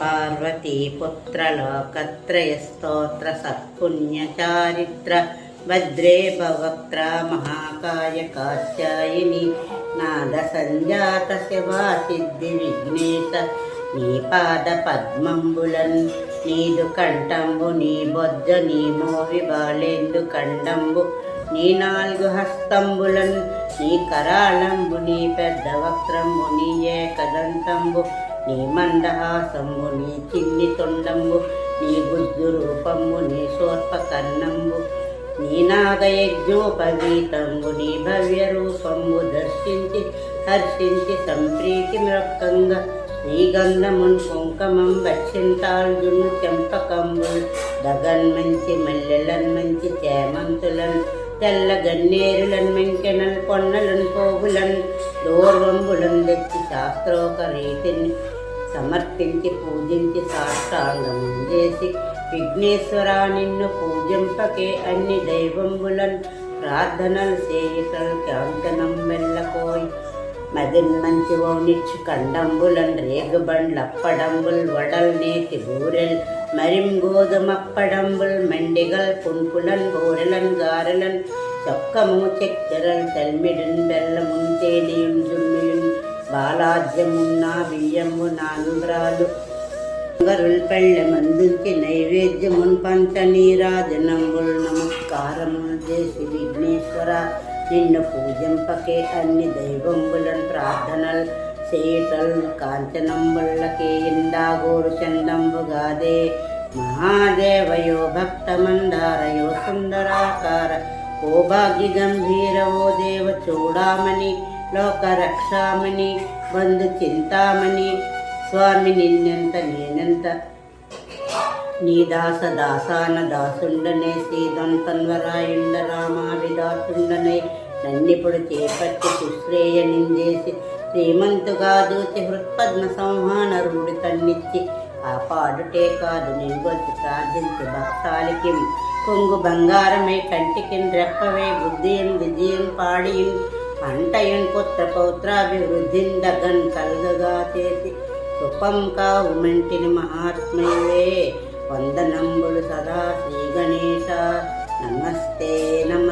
పార్వతీపుత్రలోకత్రయస్తోత్ర సత్పుణ్యచారిత్ర భద్రే భవక్త్ర మహాకాయ కాత్యాయిని నాద సంజాత శివా సిద్ధి విఘ్నేశ నీ పాద పద్మంబులన్ నీదు కంఠంబు నీ బొజ్జ నీ మోవి బాలేందు కండంబు నీ నాలుగు హస్తంబులన్ నీ కరాళంబు నీ పెద్ద వక్త్రంబు నీ ఏకదంతంబు నీ మందహాసము నీ చిన్ని తొండము నీ బుద్ధు రూపము నీ సోర్ప కన్నము నీ నాగయజ్ఞోపగీతంబు నీ భవ్య రూపము దర్శించి హర్షించి సంప్రీతి మృక్కంగా నీ గంధమున్ కుంకమం బచ్చింతాల్జును చెంపకంబుల్ దగన్ మంచి మల్లెలన్ మంచి చేమంతులన్ తెల్ల గన్నేరులన్ మెంకెనల్ పొన్నలన్ పోగులన్ దూర్వంబులన్ తెచ్చి శాస్త్రోక రీతిని సమర్పించి పూజించి సాష్టాంగం చేసి విఘ్నేశ్వర నిన్ను పూజింపకే అన్ని దైవంబులను ప్రార్థనలు చేయుటలు కాంతనం వెళ్ళకోయి. మదిన్ మంచి ఓనిచ్చు కండంబులన్ రేగుబండ్లప్పడంబుల్ వడల్ నేతి బూరెల్ మరిం గోధుమప్పడంబుల్ మెండిగల్ పున్పులన్ గోరెలన్ గారెలన్ చొక్కము చక్కెరల్ తల్మిడున్ బెల్లమున్ తేలియున్ జుమ్మియున్ బాలాజ్యమున్న బియ్యము నాంద్రాలు. గరుల్ పెళ్ళె మందుంచి నైవేద్యమున్ పంచ నీరాజనంబుల్ నమస్కారములు చేసి విఘ్నేశ్వర నిన్ను పూజింపకే అన్ని దైవంబులను ప్రార్థనలు చేయటల్ కాంచనంబుళ్ళకే ఇందాగోరు చందంబుగాదే. మహాదేవయో భక్త మందారయో సుందరాకార ఓ భాగ్య గంభీర ఓ దేవ చూడామణి లోక రక్షామణి బంధు చింతామణి స్వామి నిన్నెంత నేనెంత నీ దాస దాసాన దాసుండనే శ్రీదంతన్వరాయుండ రామావిదాసుండనే నన్నిప్పుడు చేపట్టి సుశ్రేయ నిందేసి శ్రీమంతుగా దూచి హృత్పద్మ సంహాన రూడి ఆ పాడుటే కాదు నింగొచ్చి ప్రార్థించి భక్తాలికి కొంగు బంగారమై కంటికి రెప్పవై బుద్ధియన్ విజయం పాడియున్ పంటయున్ పుత్ర పౌత్రాభివృద్ధిన్ దగన్ కల్గగా చేసి కృపం కావు మంటిని మహాత్మయే వందనంబులు సదా శ్రీ గణేశ నమస్తే నమస్తే నమస్తే నమో నమః